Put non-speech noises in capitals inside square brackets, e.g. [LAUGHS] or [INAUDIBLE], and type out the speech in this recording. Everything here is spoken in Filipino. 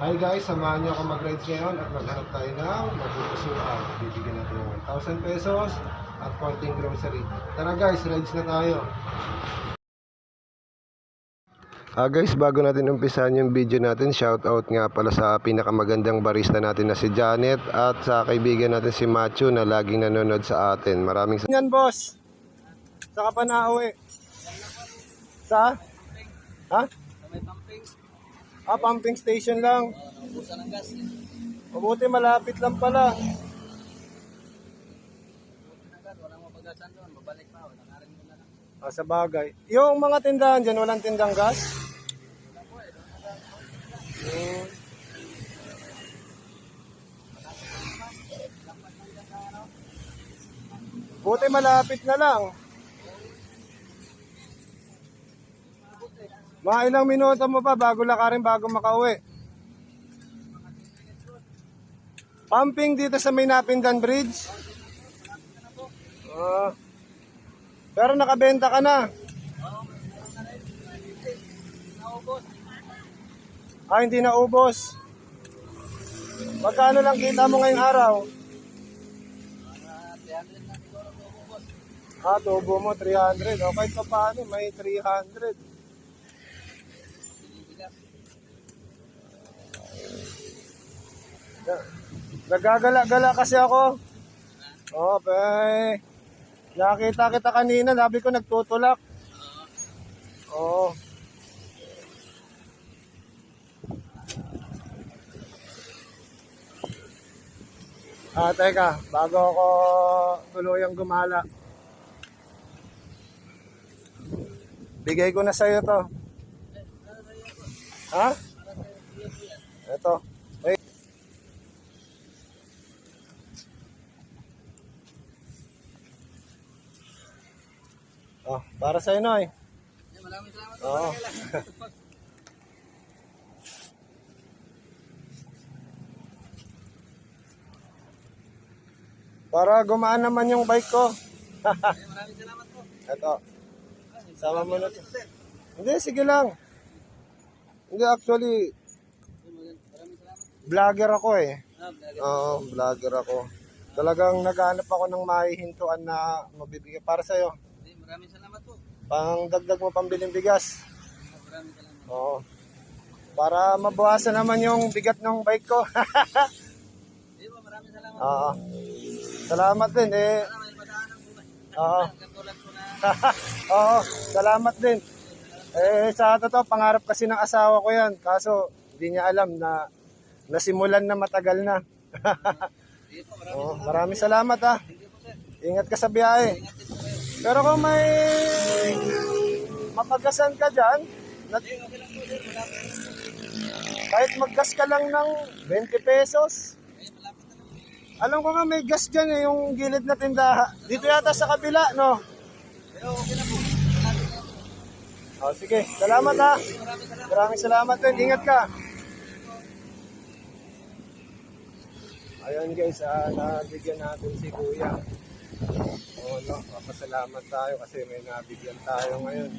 Hi guys, samahan niyo ako mag-rides ngayon at maghanap tayo ng mapupusuan. Bibigyan natin ng 1,000 pesos at konting grocery. Tara guys, rides na tayo. Ah guys, bago natin umpisahan yung video natin, shout out nga pala sa pinakamagandang barista natin na si Janet at sa kaibigan natin si Macho na laging nanonood sa atin. Maraming sa... Yan boss! Saka pa nauwi. Sa? Ha? May pumping. Ah, pumping station lang. Ubusan ng gas. Mabuti malapit lang pala. Walang mapagasan doon. Babalik pa. Wala na lang. Ah, sa bagay. Yung mga tindahan dyan, walang tindang gas? Hmm. Buti malapit na lang. Mga ilang minuto mo pa bago lakarin bago makauwi. Pumping dito sa may Napindan Bridge. Ah. Pero nakabenta ka na. Ah, hindi na ubos. Magkano lang kita mo ngayong araw? Mga 300 na siguro ito ubos. Ah, tubo mo 300. Okay pa paano? May 300. Binibigas. Na- Nagagala-gala kasi ako. Oo, oh. Nakita kita kanina, sabi ko nagtutulak. Oo. Ah, teka, bago ako tuluyang gumala. Bigay ko na sa'yo to. Ha? Ito. Oh, para sa'yo, Noy. Eh, Maraming salamat. Oo. Para gumaan naman yung bike ko. [LAUGHS] Maraming salamat po. Ito. Sama mo na to. Hindi, sige lang. Hindi, actually, vlogger ako eh. Oo, vlogger ako. Talagang naghanap ako ng mahihintuan na mabibigay para sa'yo. Maraming salamat po. Pang dagdag mo pambiling bigas. Maraming salamat. Oo. Para mabawasan naman yung bigat ng bike ko. [LAUGHS] Eh, po, maraming salamat. Oo. Salamat din eh. Ba? Oo. [LAUGHS] Oo, salamat din. Eh, sa totoo, pangarap kasi ng asawa ko yan. Kaso, hindi niya alam na nasimulan na matagal na. [LAUGHS] Po, maraming salamat ah. Sir. Ingat ka sa biyahe. Pero kung may mapagasan ka dyan, nat- kahit maggas ka lang ng 20 pesos. Alam ko nga may gas dyan eh, yung gilid na tindahan. Dito yata sa kabila, no? Pero okay na po. Oh, sige, salamat ha. Maraming salamat. Din. Ingat ka. Ayun guys, ah, nabigyan natin si Kuya. No, papasalamat tayo kasi may nabigyan tayo ngayon.